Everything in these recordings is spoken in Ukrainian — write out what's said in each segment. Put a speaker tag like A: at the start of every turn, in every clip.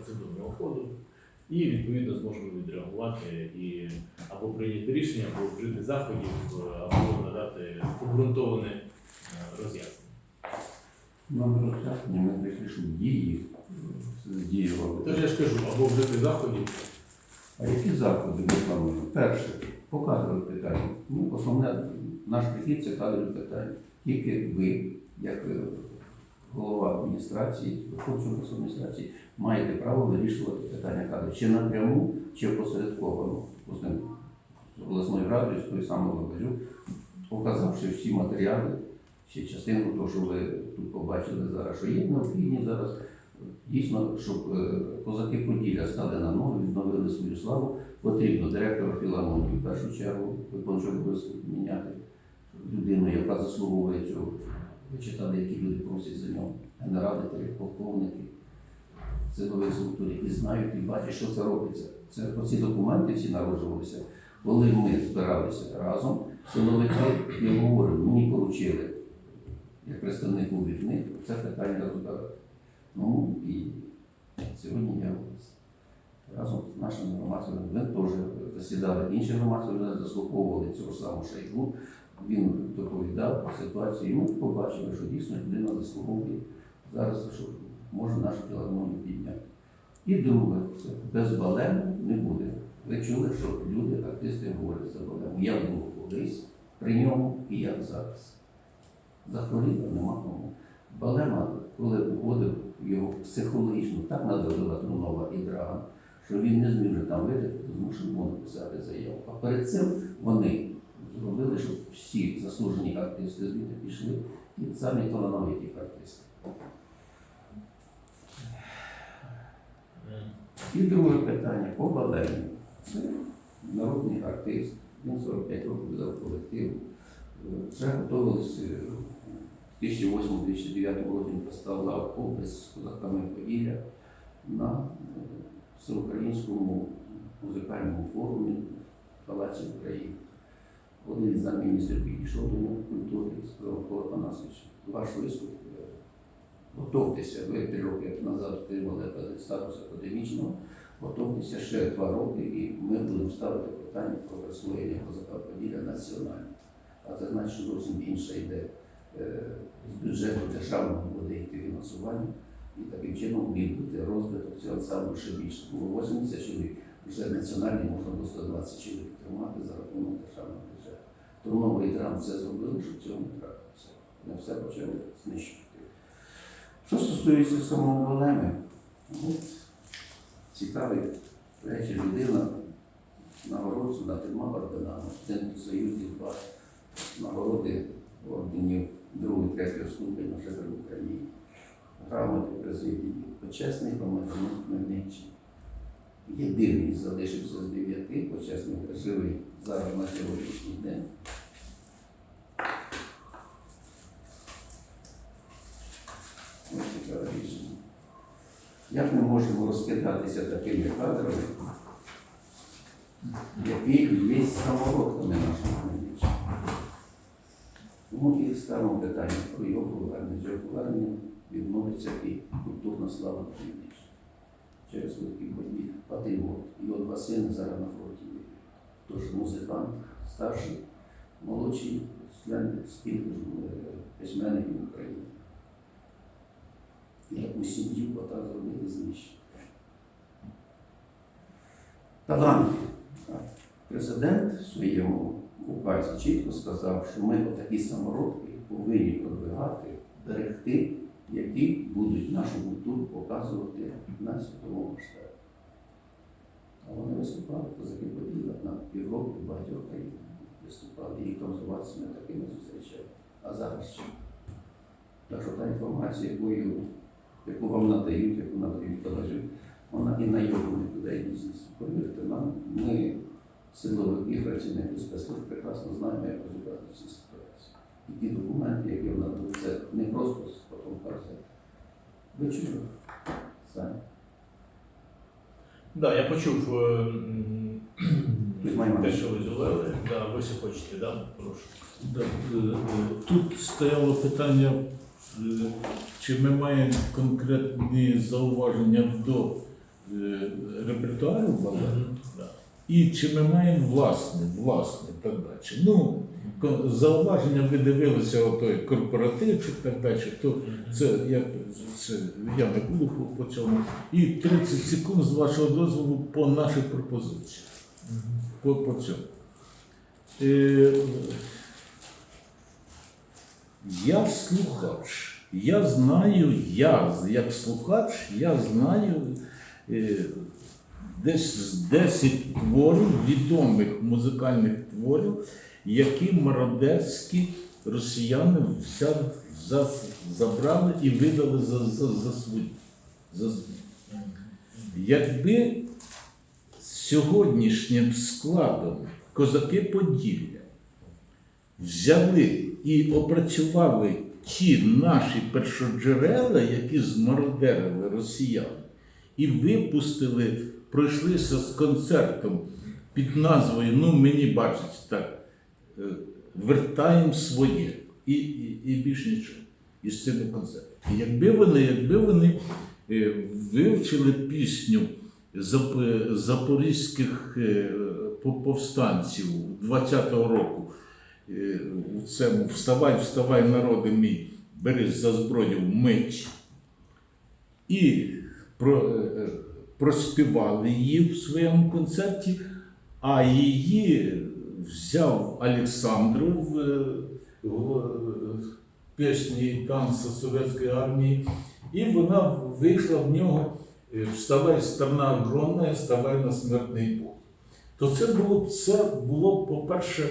A: процедурного ходу. І відповідно зможемо відреагувати і або прийняти рішення, або вжити заходів, е, або надати обґрунтоване е, роз'яснення.
B: Номер роз'яснення ми прийшли, дії здіювали.
A: Тож я ж кажу, або вжити заходів.
B: А які заходи ми плануємо? Перше, по кадрових питаннях. Ну, основне, наш прихід це кадрові питання. Тільки ви, як е, голова адміністрації, виконуючого адміністрації, маєте право вирішувати питання кадрів. Чи напряму, чи посередковано. Обласною радою, з той самий Лабазюк, показавши всі матеріали, ще частинку того, що ви тут побачили зараз, що є необхідні зараз. Дійсно, щоб е, козаки Поділля стали на ноги, відновили свою славу, потрібно директора філармонії в першу чергу виконуючого обов'язки міняти людину, яка заслуговує цього. Ви читали, які люди просять за нього. Генерали, полковники, силових структур, які знають і бачать, що це робиться. Це оці документи всі народжувалися, коли ми збиралися разом, силовики, я говорю, мені поручили, як представнику від них, це питання розбирати. Ну і сьогодні я ось разом з нашими громадськими ви теж засідали інші громадські заслуховували цього самого шайгу. Він доповідав про ситуацію, і ми побачили, що дійсно людина заслуговує зараз, що може нашу філармонію підняти. І друге, це без балему не буде. Ви чули, що люди, артисти говорять за балему. Я був колись при ньому і як зараз. Захворіла, нема кому. Балема, коли вводив його психологічно, так надавила Трунова і Драган, що він не зміг там видати, змушений був написати заяву. А перед цим вони зробили, щоб всі заслужені артисти звідти пішли, і самі талановиті артисти. І друге питання по Балені. Це народний артист, він 45 років взяв колектив. Е, Вже готувалися в 2008-2009 році він поставляв опис з козаками Поділля на е, всеукраїнському музикальному форумі Палаці України. Один із замміністрів підійшов до культури сказав, Микола Панасович, ваш виступ, е, готовтеся, ви три роки назад отримали статус академічного, готовтеся ще два роки, і ми будемо ставити питання про присвоєння козака Поділля національно. А це значить, що зовсім інша йде е, з бюджету державного буде йти фінансування, і таким чином міг бути розвиток цього ансамблю ще більше. Було 80 чоловік, вже національний можна було 120 чоловік тримати за рахунок державного. Тому новий драм все зробили, щоб цього не трапилося. Вони все почали знищувати. Що стосується ну, цікаві речі людина нагороджена трьома орденами, один Союзі, два нагороди орденів другого і третього ступеня вже в Україні. Грамоти президії, почесний громадянин Хмельниччини. Єдиний залишився з дев'яти почесних живий зараз на сьогоднішній день. Як ми можемо розкидатися такими кадрами, які є самородками нашого Хмельниччини? Тому і ставимо питання про його повернення. Його повернення відновиться і культурна слава Хмельниччини. Через великі події. Патріот. Його два сини зараз на фронті. Тож музикант, старший, молодший, член спільних е, письменників України. Як у сім'ї отак зробити знищення. Таланти. Президент в своєму указі чітко сказав, що ми отакі самородки повинні продвигати, берегти, які будуть нашу культуру показувати на світовому масштабі. А вони виступали, козаки поділи на Європу, в багатьох країнах виступали, їх там з власними такими зустрічали. А зараз що? Так що та інформація, якою, яку вам надають, яку надають колежі, вона і найомних людей бізнесу. Повірте нам, ми силовики, працівники спецслужб прекрасно знаємо, як розібрати ці ситуації. І ті документи, які вона це не просто потім карти. Ви чули? Самі.
A: Да, я почув е, те, що ви говорили. Да, ви ще хочете, да? Прошу.
C: Да, е, е, Тут стояло питання, е, чи ми маємо конкретні зауваження до е, репертуару балету.
A: Мгм. Да.
C: І чи ми маємо власне, власне, так далі. Ну, зауваження ви дивилися отой корпоративчик так далі, то це я, це я не буду по, цьому. І 30 секунд з вашого дозволу по нашій пропозиції. По, по цьому. Е, я слухач. Я знаю, я як слухач, я знаю е, десь з 10 творів, відомих музикальних творів, які мародерські росіяни вся, за, забрали і видали за, за, за. За. Якби сьогоднішнім складом козаки Поділля взяли і опрацювали ті наші першоджерела, які змародерили росіяни, і випустили, пройшлися з концертом під назвою Ну мені бачить так, вертаємо своє і, і, і більш нічого із цими концертами. Якби вони, якби вони е, вивчили пісню зап- запорізьких е, повстанців 20-го року, е, у цьому Вставай, вставай, народи мій, берись за зброю меч. І про, е, проспівали її в своєму концерті, а її взяв Олександров в, е, е, пісні танцю Совєтської армії, і вона вийшла в нього е, Вставай, страна огромна, вставай на смертний бой. То це було, це було, по-перше,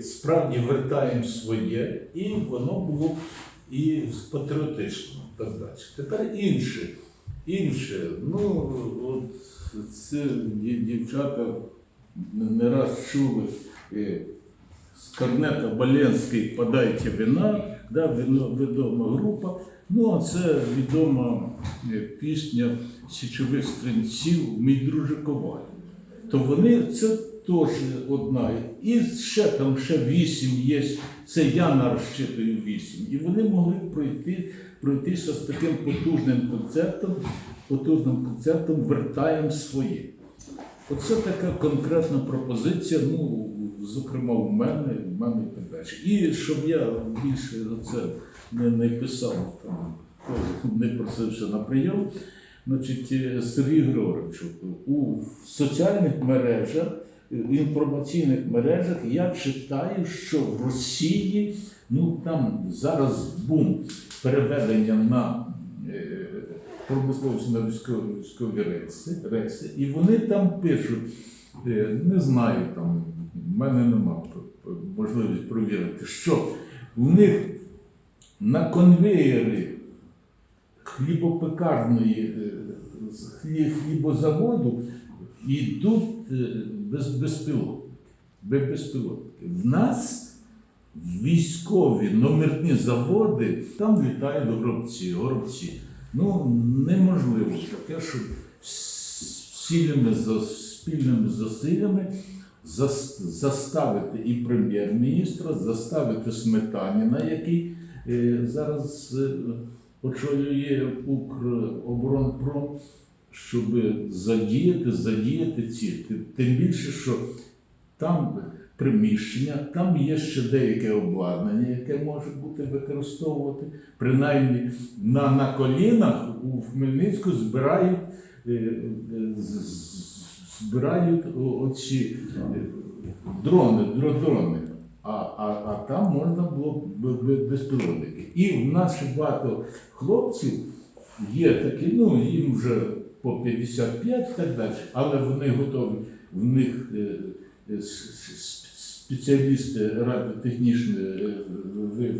C: справді вертаємо своє, і воно було і патріотично. Так далі. Тепер інше. Інше. Ну, от це дівчата не- раз чули з Корнета Боленський «Подайте вина, да, відома група. Ну, а це відома е, пісня Січових стрільців Мій друже. То вони це теж одна. І ще там ще вісім є. Це я нарозчитую вісім. І вони могли пройти, пройтися з таким потужним концертом, потужним концертом вертаємо своє. Оце така конкретна пропозиція, ну, зокрема, у мене, в мене і. І щоб я більше це не, не писав, там, не просився на прийом. Значить, е, Сергій Григоровичу, у соціальних мережах, е, інформаційних мережах я читаю, що в Росії ну там зараз бум переведення на е, промисловість на військові, рейси, рейси, і вони там пишуть, не знаю, там в мене немає можливості провірити, що в них на конвеєрі хлібопекарної е, хлібозаводу йдуть е, без, безпілотники. Без. В нас військові номерні заводи, там літають горобці, горобці. Ну, неможливо таке, щоб спільними, за- спільними зусиллями заставити і прем'єр-міністра, заставити Сметаніна, який е, зараз е, очолює Укроборонпром, щоб задіяти, задіяти ці. Тим- більше, що там приміщення, там є ще деяке обладнання, яке може бути використовувати. Принаймні на, на колінах у Хмельницьку збирають, е, збирають оці дрони, дрони. А, а, а там можна було безпілотники. І в нас багато хлопців є такі, ну їм вже по 55 і так далі, але вони готові, в них е, е, спеціалісти радіотехнічного е,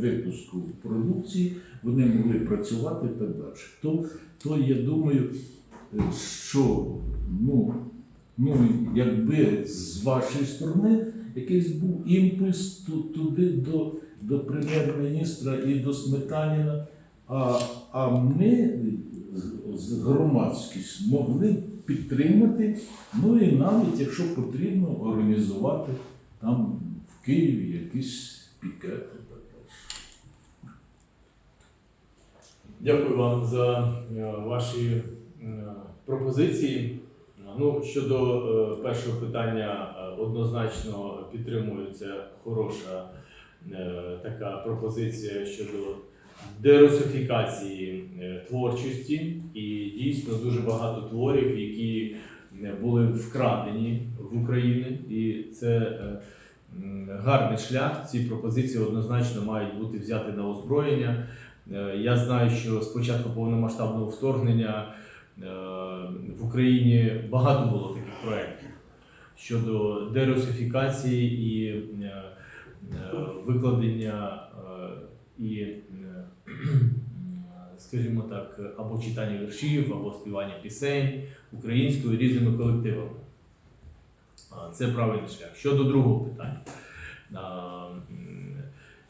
C: випуску продукції, вони могли працювати і так далі. То, то я думаю, що ну, ну, якби з вашої сторони якийсь був імпульс туди до, до прем'єр-міністра і до Сметаніна, а, а ми з- громадськість могли підтримати, ну і навіть, якщо потрібно, організувати там в Києві якісь пікети.
A: Дякую вам за е, ваші е, пропозиції. Ну, щодо е, першого питання, е, однозначно підтримується хороша е, така пропозиція щодо дерусифікації творчості. І дійсно дуже багато творів, які були вкрадені в Україну, і це гарний шлях. Ці пропозиції однозначно мають бути взяті на озброєння. Я знаю, що з початку повномасштабного вторгнення в Україні багато було таких проєктів щодо дерусифікації і е, е, викладення е, і, е, скажімо так, або читання віршів, або співання пісень українською різними колективами. Це правильний шлях. Щодо другого питання.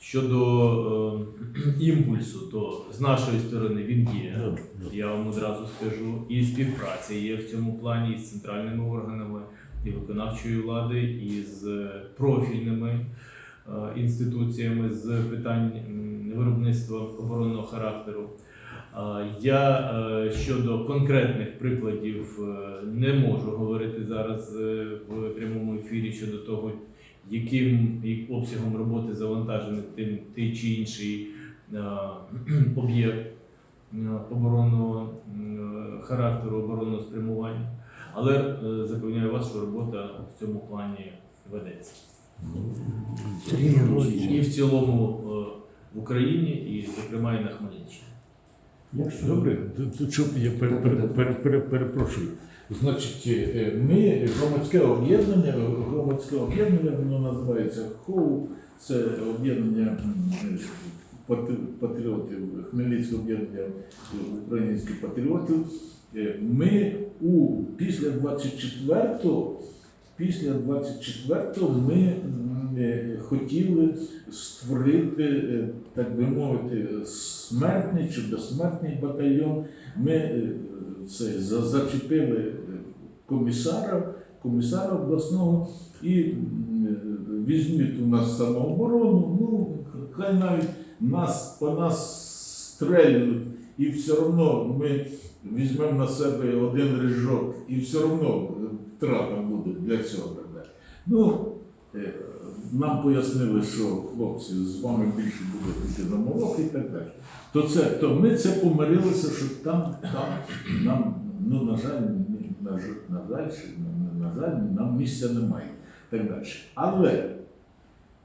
A: Щодо е, імпульсу, то з нашої сторони він є. Я вам одразу скажу. І співпраця є в цьому плані із центральними органами і виконавчої влади, і з профільними е, інституціями з питань виробництва оборонного характеру. Я е, щодо конкретних прикладів е, не можу говорити зараз е, в прямому ефірі щодо того, яким обсягом роботи завантажений тим той чи інший е, об'єкт е, оборонного характеру, оборонного спрямування. Але е, запевняю вас, що робота в цьому плані ведеться. І в цілому е, в Україні, і, зокрема, і на Хмельниччині.
B: Якщо
C: Добре, тут щоб я пере- пере- пере- пере- перепрошую. Значить, е, ми громадське об'єднання, громадське об'єднання, воно називається ХОУ, це об'єднання патріотів, Хмельницьке об'єднання українських патріотів. Е, Ми у після 24-го, після 24-го ми е, хотіли створити, е, так би мовити, смертний чи безсмертний батальйон. Ми е, це зачепили е, комісара, комісара обласного і е, візьміть у нас самооборону. Ну хай навіть нас по нас стрельнуть, і все одно ми візьмемо на себе один рижок, і все одно е, втрата буде для цього. Ну, е, нам пояснили, що хлопці з вами більше буде йти на молок і так далі. То це, то ми це помирилися, що там, там нам, ну на жаль, ні, на жаль, на на жаль, нам місця немає. Так далі. Але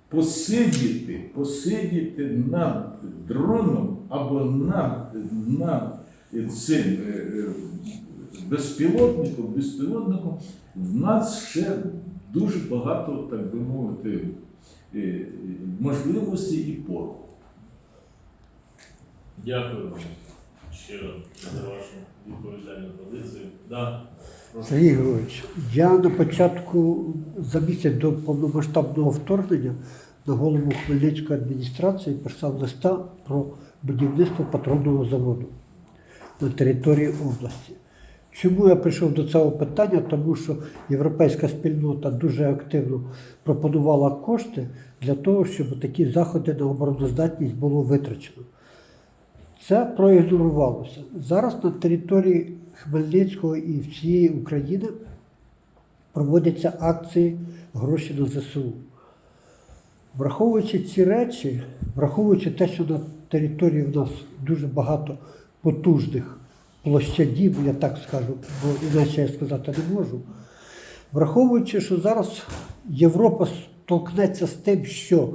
C: посидіти, посидіти над дроном або над, над цим е, е, безпілотником, безпілотником, в нас ще дуже багато, так би мовити, е, можливостей і пору.
A: Дякую вам щиро за вашу відповідальну позицію. Да.
D: Сергій Григорович, я на початку за місяць до повномасштабного вторгнення на голову Хмельницької адміністрації писав листа про будівництво патронного заводу на території області. Чому я прийшов до цього питання? Тому що європейська спільнота дуже активно пропонувала кошти для того, щоб такі заходи на обороноздатність було витрачено. Це проігнорувалося. Зараз на території Хмельницького і всієї України проводяться акції гроші на ЗСУ. Враховуючи ці речі, враховуючи те, що на території в нас дуже багато потужних площадів, я так скажу, бо іначе я сказати не можу. Враховуючи, що зараз Європа столкнеться з тим, що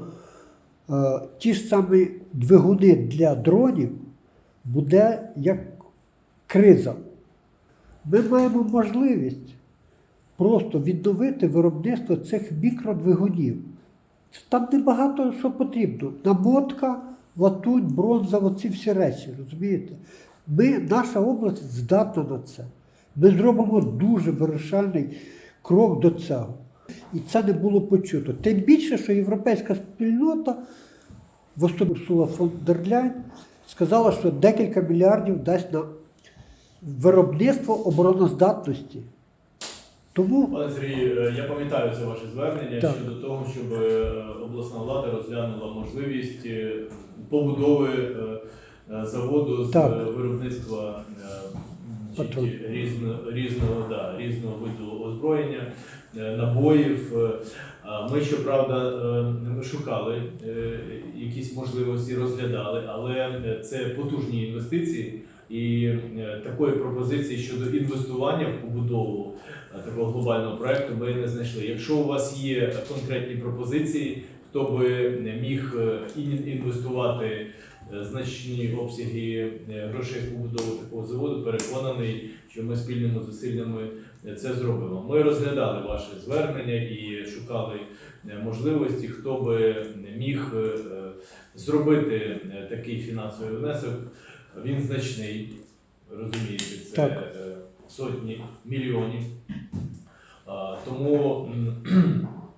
D: е, ті ж самі двигуни для дронів буде як криза. Ми маємо можливість просто відновити виробництво цих мікродвигунів. Там небагато що потрібно. Намотка, латунь, бронза, оці всі речі, розумієте? Ми, наша область здатна на це. Ми зробимо дуже вирішальний крок до цього. І це не було почуто. Тим більше, що європейська спільнота в особі Урсула фон дер Ляйн сказала, що декілька мільярдів дасть на виробництво обороноздатності. Тому
A: Пане Сергію, е, я пам'ятаю це ваше звернення
D: Так.
A: щодо того, щоб е, обласна влада розглянула можливість е, побудови заводу з
D: Так.
A: е, виробництва е, різно, різного, да, різного виду озброєння, е, набоїв. Е, Ми, щоправда, е, шукали е, якісь можливості, розглядали, але е, це потужні інвестиції. І е, такої пропозиції щодо інвестування в побудову е, такого глобального проекту ми не знайшли. Якщо у вас є конкретні пропозиції, хто би міг е, інвестувати е, значні обсяги е, грошей в побудову такого заводу, переконаний, що ми спільними зусиллями е, це зробимо. Ми розглядали ваше звернення і шукали е, можливості, хто би міг е, е, зробити е, такий фінансовий внесок. Він значний, розумієте, це
D: Так.
A: е, сотні мільйонів. Тому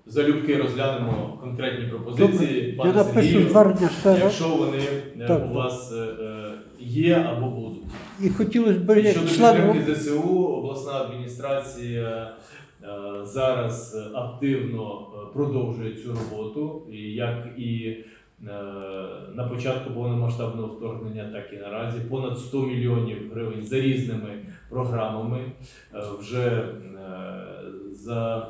A: залюбки розглянемо конкретні пропозиції.
D: Добре, я
A: пане
D: напишу
A: Сергію,
D: звернення ще раз.
A: якщо вони е,
D: Так.
A: у вас е, е, є або будуть.
D: І хотілося б, як
A: Щодо
D: член
A: підтримки ЗСУ, обласна адміністрація е, зараз е, активно е, продовжує цю роботу, і як і е, на початку повномасштабного вторгнення, так і наразі понад 100 мільйонів гривень за різними програмами е, вже е, за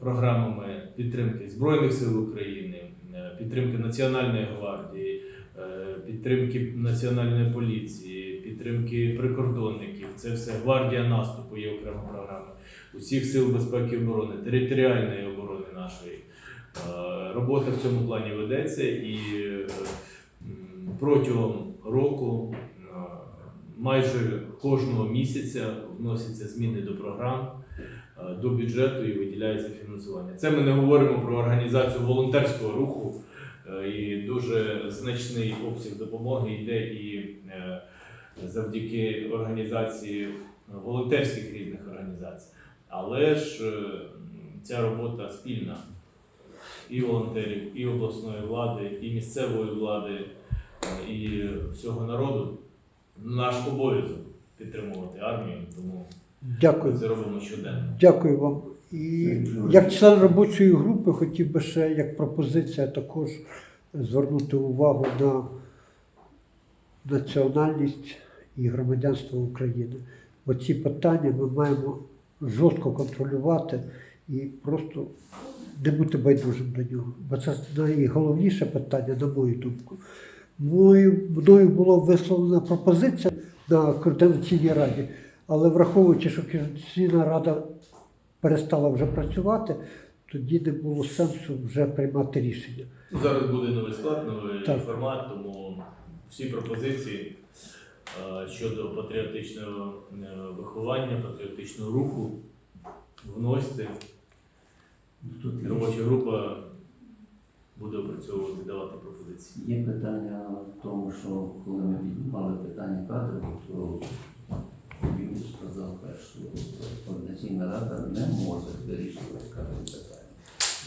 A: програмами підтримки Збройних сил України, е, підтримки Національної гвардії, е, підтримки національної поліції, підтримки прикордонників. Це все гвардія наступу є окрема програма усіх сил безпеки і оборони, територіальної оборони нашої. Е, Робота в цьому плані ведеться і протягом року майже кожного місяця вносяться зміни до програм, до бюджету і виділяється фінансування. Це ми не говоримо про організацію волонтерського руху, е, і дуже значний обсяг допомоги йде і е, завдяки організації волонтерських різних організацій. Але ж е, ця робота спільна і волонтерів, і обласної влади, і місцевої влади, е, і всього народу. Наш обов'язок підтримувати армію, тому
D: Дякую.
A: ми це робимо щоденно.
D: Дякую вам. І як член робочої групи хотів би ще як пропозиція також звернути увагу на національність і громадянство України. Оці питання ми маємо жорстко контролювати і просто не бути байдужим до нього. Бо це найголовніше питання, на мою думку. Мною, мною була висловлена пропозиція на Координаційній раді, але враховуючи, що Координаційна рада перестала вже працювати, тоді не було сенсу вже приймати рішення.
A: Зараз буде новий склад, новий
D: Так.
A: формат, тому всі пропозиції е, щодо патріотичного е, виховання, патріотичного руху вносьте.
B: Тут
A: Робоча група буде опрацьовувати, давати пропозиції.
B: Є питання в тому, що коли ми піднімали питання кадрів, то він сказав перше, що координаційна рада не може вирішувати кадрові питання.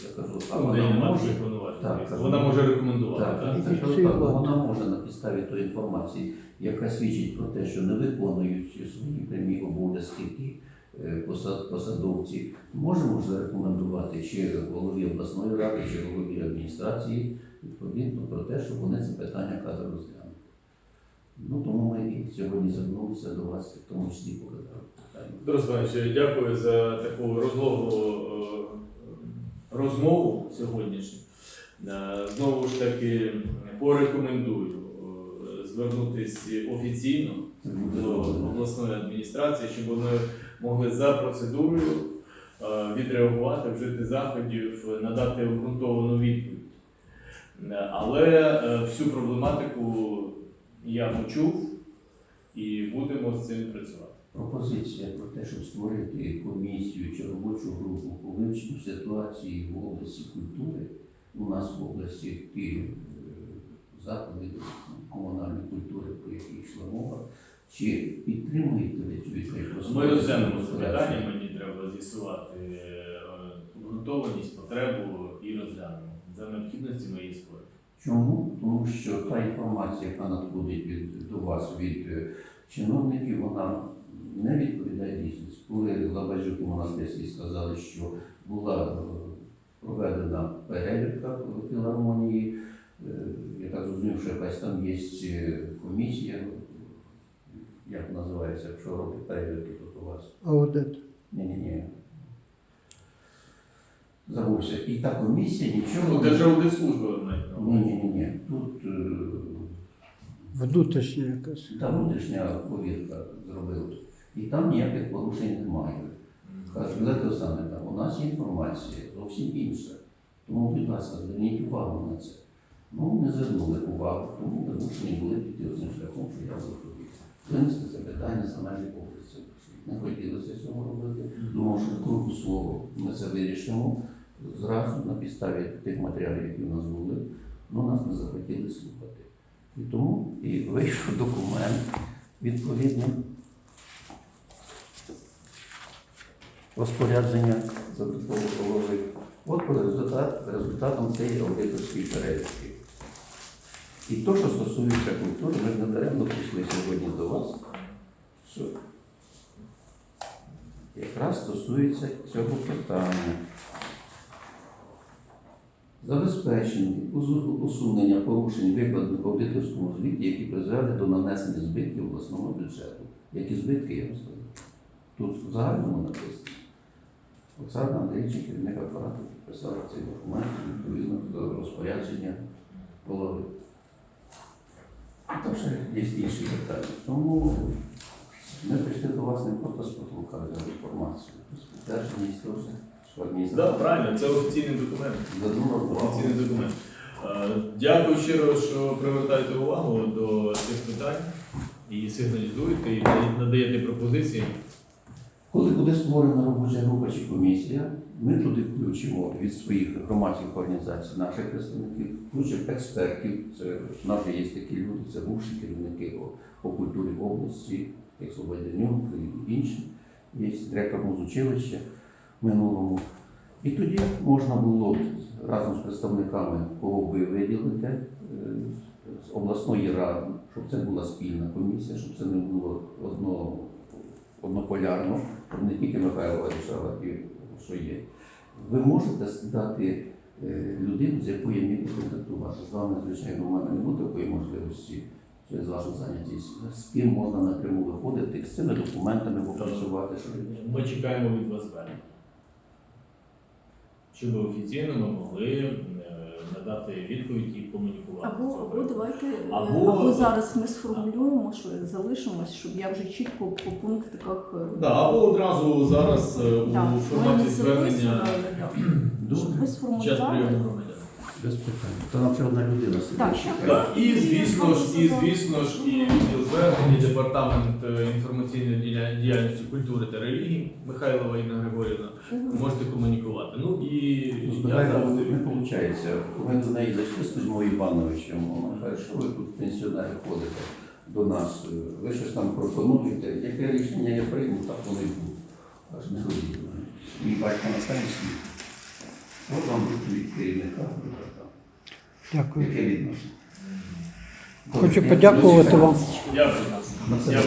B: Я кажу, а
A: Вона
B: вона може.
A: може.
B: Так, так.
A: Вона може рекомендувати.
B: Так,
A: так?
B: кажу,
D: Ініціювати.
B: так, вона може на підставі тої інформації, яка свідчить про те, що не виконують свої прямі обов'язки ті е, посад- посадовці, можемо ж зарекомендувати чи голові обласної ради, чи голові адміністрації відповідно про те, щоб вони це питання кадр розглянули. Ну тому ми і сьогодні звернулися до вас, в тому числі по.
A: Петро дякую за таку розлогу е, розмову сьогоднішню. Е, Знову ж таки порекомендую е, звернутися офіційно до обласної адміністрації, щоб вони могли за процедурою відреагувати, вжити заходів, надати обґрунтовану відповідь. Але всю проблематику я почув і будемо з цим працювати.
B: Пропозиція про те, щоб створити комісію чи робочу групу по вивченню ситуації в області культури. У нас в області ті е, заклади комунальної культури, про які йшла мова. Чи підтримуєте ви цю ідею?
A: Ми розглянемо це питання, мені треба з'ясувати е, обґрунтованість, потребу і розглянемо. За необхідності ми її створимо.
B: Чому? Тому що та інформація, яка надходить від, до вас від е, чиновників, вона не відповідає дійсності. Коли Лабажук у монастирській сказали, що була е, проведена перевірка в філармонії, е, я так зрозумів, що якась там є комісія як називається, якщо робить перевірки тут у вас.
D: Аудит.
B: Ні-ні-ні. Забувся. І та комісія нічого.
A: Ну, Державна служба навіть на.
B: Ні-ні-ні. Тут е,
D: Внутрішня якась.
B: та внутрішня повірка зробили. І там ніяких порушень немає. Каже, Олег Олександровна, у нас є інформація зовсім інша. Тому, будь ласка, зверніть увагу на це. Ну, не звернули увагу, тому вимушені були піти цим шляхом, що я виходив. Винести це питання за межі області. Не хотілося цього робити. Думав, що кругу слово ми це вирішимо зразу на підставі тих матеріалів, які в нас були, але нас не захотіли слухати. І тому і вийшов документ відповідний розпорядження забудового голови. От результат, результатом цієї аудиторської перевірки. І то, що стосується культури, ми ж не даремно прийшли сьогодні до вас, що якраз стосується цього питання. Забезпечення усунення порушень викладених в аудиторському звіті, які призвели до нанесення збитків обласному бюджету. Які збитки, я вам скажу. Тут в загальному написано. Оксана Андрійович, керівник апарату, підписала цей документ відповідно до розпорядження голови. І Там є інші питання. Тому ми прийшли до вас не просто спотлукати інформацію. Підтвердженість теж, що
A: Да,
B: адміністрація
A: правильно, це офіційний документ.
B: задумала увагу.
A: Офіційний документ. Е, Дякую щиро, що привертаєте увагу до цих питань і сигналізуєте, і надаєте пропозиції.
B: Коли буде створена робоча група чи комісія, ми туди включимо від своїх громадських організацій наших представників, включимо експертів. Це в нас є такі люди, це бувші керівники по, культурі області, як Слободянюк і інші. Є директор музучилища минулому. І тоді можна було разом з представниками, кого ви виділите, е, з обласної ради, щоб це була спільна комісія, щоб це не було одно, однополярно, не тільки Михайло рішала, і що є. Ви можете дати е, людину, з якою я міг контактувати. З вами, звичайно, у мене не буде такої можливості через вашу зайнятість. З ким можна напряму виходити, з цими документами попрацювати.
A: Ми чекаємо від вас звернення. Щоб офіційно ми могли е, надати відповідь і комунікувати.
E: Або, або давайте е,
A: Або-
E: або, зараз ми сформулюємо, що залишимось, щоб я вже чітко по пунктиках е,
A: Да, або одразу зараз е, у
E: да,
A: форматі
E: ми
A: звернення
B: Добре,
A: час прийому громадян.
B: Без питань. То нам ще одна людина сидить.
E: Так, ще
A: Так, і звісно ж, і звісно ж, і відділ звернень, і департамент е, інформаційної діяльності культури та релігії Михайлова Інна Григорівна. Можете комунікувати. Ну і
B: Ну, з
A: я
B: Михайлом
A: завжди
B: не виходить. Ми до неї зайшли з Кузьмою Івановичем. Вона каже, що ви тут пенсіонери ходите до нас. Ви щось там пропонуєте. Яке рішення я прийму, так воно і буде. Аж не ходіть. Мій батько на станції. От вам відповідь керівника.
D: Дякую. Хочу подякувати вам.
A: дякую.